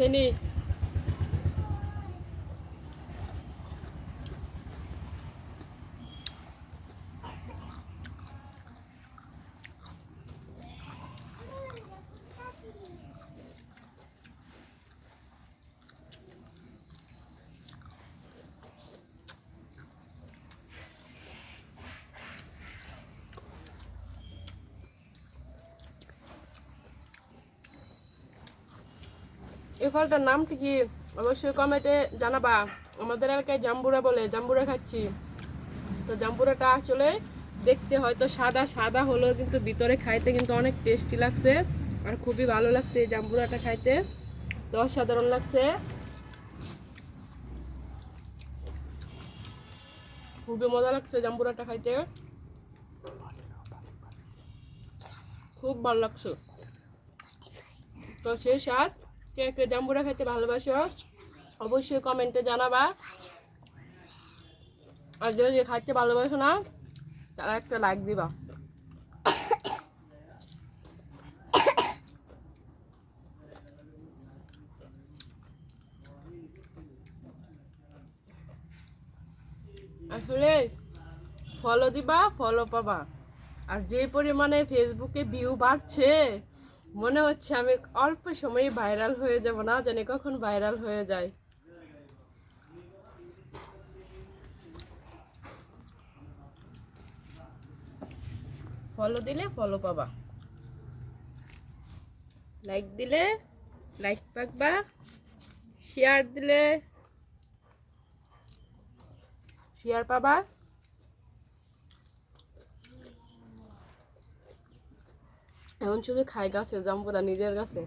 请你 এই ফলটার নামটা কি? অবশ্যই কমেন্টে জানাবা। আমাদের এলাকায় জাম্বুরা বলে, জাম্বুরা খাচ্ছি। তো জাম্বুরাটা আসলে দেখতে হয়তো সাদা সাদা হলেও কিন্তু ভিতরে খাইতে কিন্তু অনেক টেস্টি লাগছে আর খুবই ভালো লাগছে এই জাম্বুরাটা খাইতে। তো অসাধারণ লাগছে। খুবই মজা লাগছে জাম্বুরাটা খাইতে। খুব ভালো লাগছে। তো সেই স্বাদ কে কে জাম্বুরা খেতে ভালোবাসো, অবশ্যই কমেন্টে জানাবা। আর যদি খাইতে ভালোবাসো না, তারা একটা লাইক দিবা। আসলে ফলো দিবা ফলো পাবা। আর যে পরিমাণে ফেসবুকে ভিউ বাড়ছে মনে হচ্ছে আমি অল্প সময়ে ভাইরাল হয়ে যাব, না জানি কখন ভাইরাল হয়ে যায়। ফলো দিলে ফলো পাবা। লাইক দিলে লাইক পাকবা। শেয়ার দিলে শেয়ার পাবা। এমন শুধু খাই গাছে জাম্বুরা নিজের গাছে।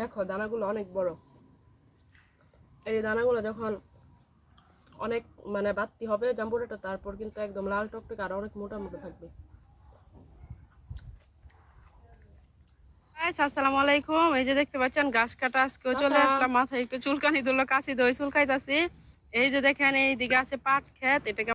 দেখো দানাগুলো অনেক বড়। এই দানাগুলো যখন অনেক মানে বাড়তি হবে জাম্বুরাটা তারপর কিন্তু একদম লাল টকটকে আর অনেক মোটা মোটা থাকবে। আসসালামু আলাইকুম। এই যে দেখতে পাচ্ছেন গাছ কাটা আজকেও চলে আসলাম মাথায় একটু চুলকানি দিল কাশি দই চুলকাইতাছি। এই যে দেখেন এই দিকে আছে পাট ক্ষেত এটাকে